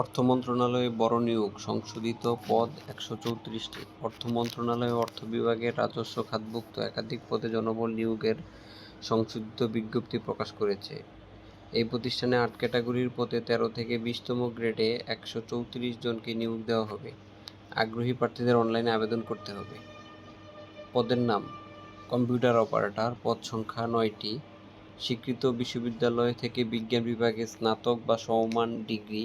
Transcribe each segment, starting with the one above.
অর্থ মন্ত্রণালয়ে বড় নিয়োগ, সংশোধিত পদ একশো চৌত্রিশটি। অর্থ মন্ত্রণালয় অর্থ বিভাগের রাজস্ব খাতভুক্ত একাধিক পদে জনবল নিয়োগের সংশোধিত বিজ্ঞপ্তি প্রকাশ করেছে। এই প্রতিষ্ঠানে আট ক্যাটাগরির পদে তেরো থেকে বিশতম গ্রেডে একশো চৌত্রিশ জনকে নিয়োগ দেওয়া হবে। আগ্রহী প্রার্থীদের অনলাইনে আবেদন করতে হবে। পদের নাম, কম্পিউটার অপারেটর, পদ সংখ্যা নয়টি। স্বীকৃত বিশ্ববিদ্যালয় থেকে বিজ্ঞান বিভাগে স্নাতক বা সমমান ডিগ্রি।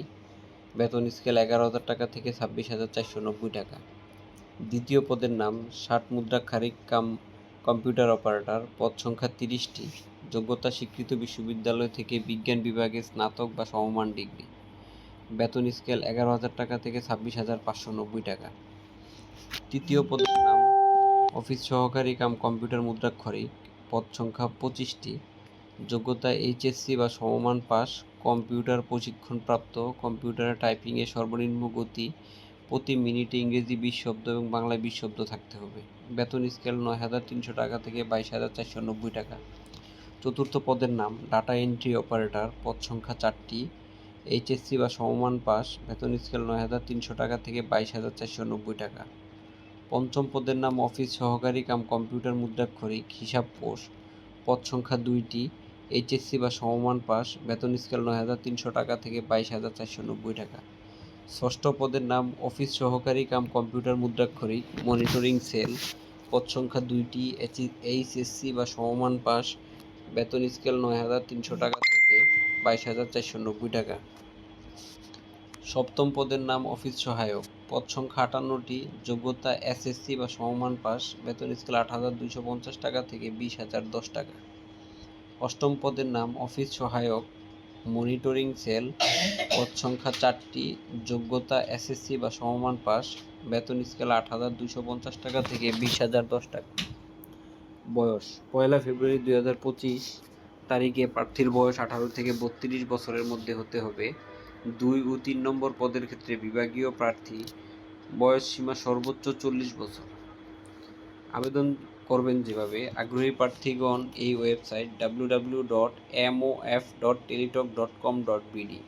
বেতন স্কেল এগারো হাজার টাকা থেকে ছাব্বিশ হাজার চারশো নব্বই টাকা। দ্বিতীয় পদের নাম ষাট মুদ্রাক্ষারিক কাম, কম্পিউটার অপারেটর, পদ সংখ্যা তিরিশটি, যোগ্যতা স্বীকৃত বিশ্ববিদ্যালয় থেকে বিজ্ঞান বিভাগে স্নাতক বা সমমান ডিগ্রি। বেতন স্কেল এগারো হাজার টাকা থেকে ছাব্বিশ হাজার পাঁচশো নব্বই টাকা। তৃতীয় পদের নাম অফিস সহকারী কাম, কম্পিউটার মুদ্রাক্ষরিক, পদ সংখ্যা পঁচিশটি যোগ্যতা এইচএসসি বা সমমান পাস, কম্পিউটার প্রশিক্ষণপ্রাপ্ত, কম্পিউটারে টাইপিংয়ে সর্বনিম্ন গতি, প্রতি মিনিটে ইংরেজি বিশ শব্দ এবং বাংলায় বিশ শব্দ থাকতে হবে। বেতন স্কেল নয় হাজার তিনশো টাকা থেকে বাইশ হাজার চারশো নব্বই টাকা। চতুর্থ পদের নাম ডাটা এন্ট্রি অপারেটর পদ সংখ্যা চারটি। এইচএসসি বা সমমান পাস, বেতন স্কেল নয় হাজার তিনশো টাকা থেকে বাইশ হাজার চারশো নব্বই টাকা। পঞ্চম পদের নাম অফিস সহকারী কাম কম্পিউটার মুদ্রাক্ষরিক, হিসাব পোস্ট পদ সংখ্যা দুইটি এইচএসসি বা সমমান পাস, বেতন স্কেল নয় হাজার তিনশো টাকা থেকে বাইশ হাজার চারশো নব্বই টাকা। ষষ্ঠ পদের নাম, অফিস সহকারী কাম কম্পিউটার মুদ্রাক্ষরিক মনিটরিং সেল, পদ সংখ্যা দুইটি এইচএসসি বা সমমান পাস, বেতন স্কেল নয় হাজার তিনশো টাকা থেকে বাইশ হাজার চারশো নব্বই টাকা। সপ্তম পদের নাম, অফিস সহায়ক, পদ সংখ্যা আটান্নটি, যোগ্যতা এসএসসি বা সমমান পাস, বেতন স্কেল আট হাজার দুইশো পঞ্চাশ টাকা থেকে বিশ হাজার দশ টাকা। অষ্টম পদের নাম অফিস সহায়ক, মনিটরিং সেল, পদ সংখ্যা চারটি, যোগ্যতা এসএসসি বা সমমান পাস, বেতন স্কেল আট হাজার দুশো পঞ্চাশ টাকা থেকে বিশ হাজার দশ টাকা। বয়স, পয়লা ফেব্রুয়ারি দুই হাজার পঁচিশ, তারিখে প্রার্থীর বয়স আঠারো থেকে বত্রিশ বছরের মধ্যে হতে হবে। দুই ও তিন নম্বর পদের ক্ষেত্রে বিভাগীয় প্রার্থী, বয়স সীমা সর্বোচ্চ চল্লিশ বছর। আবেদন করবেন যেভাবে আগ্রহী প্রার্থীগণ এই website W W dot M O F dot Teletalk dot com dot BD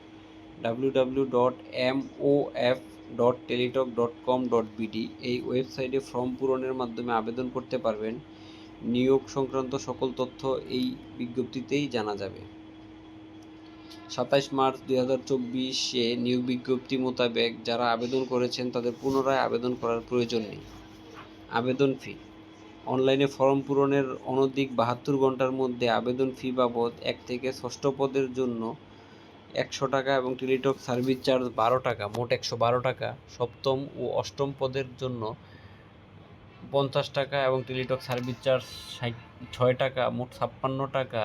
W W dot M O F dot Teletalk dot com dot BD এই ওয়েবসাইটে ফর্ম পূরণের মাধ্যমে আবেদন করতে পারবেন। নিয়োগ সংক্রান্ত সকল তথ্য এই বিজ্ঞপ্তিতেই জানা যাবে। সাতাইশ মার্চ দুই হাজার চব্বিশে নিয়োগ বিজ্ঞপ্তি মোতাবেক যারা আবেদন করেছেন তাদের পুনরায় আবেদন করার প্রয়োজন নেই। আবেদন ফি অনলাইনে ফর্ম পূরণের অনধিক বাহাত্তর ঘণ্টার মধ্যে আবেদন ফি বাবদ এক থেকে ষষ্ঠ পদের জন্য একশো টাকা এবং টেলিটক সার্ভিস চার্জ বারো টাকা, মোট একশো বারো টাকা। সপ্তম ও অষ্টম পদের জন্য পঞ্চাশ টাকা এবং টেলিটক সার্ভিস চার্জ ছয় টাকা, মোট ছাপ্পান্ন টাকা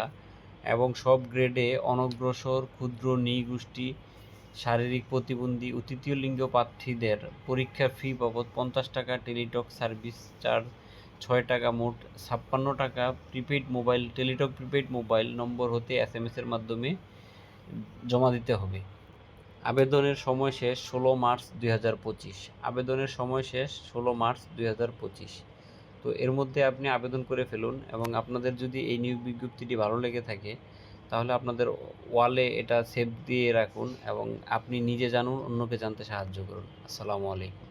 এবং সব গ্রেডে অনগ্রসর, ক্ষুদ্র, নৃগোষ্ঠী, শারীরিক প্রতিবন্ধী ও তৃতীয় লিঙ্গ প্রার্থীদের পরীক্ষার ফি বাবদ পঞ্চাশ টাকা, টেলিটক সার্ভিস চার্জ ছয় টাকা মোট ছাপ্পান্ন টাকা prepaid mobile Teletalk prepaid mobile number হতে এস এম এসের মাধ্যমে জমা দিতে হবে। আবেদনের সময় শেষ ষোলো মার্চ দুই হাজার পঁচিশ। আবেদনের সময় শেষ ষোলো মার্চ দুই হাজার পঁচিশ। তো এর মধ্যে আপনি আবেদন করে ফেলুন এবং আপনাদের যদি এই নিয়োগ বিজ্ঞপ্তিটি ভালো লেগে থাকে, তাহলে আপনাদের ওয়ালে এটা সেভ দিয়ে রাখুন এবং আপনি নিজে জানুন, অন্যকে জানতে সাহায্য করুন। আসসালামু আলাইকুম।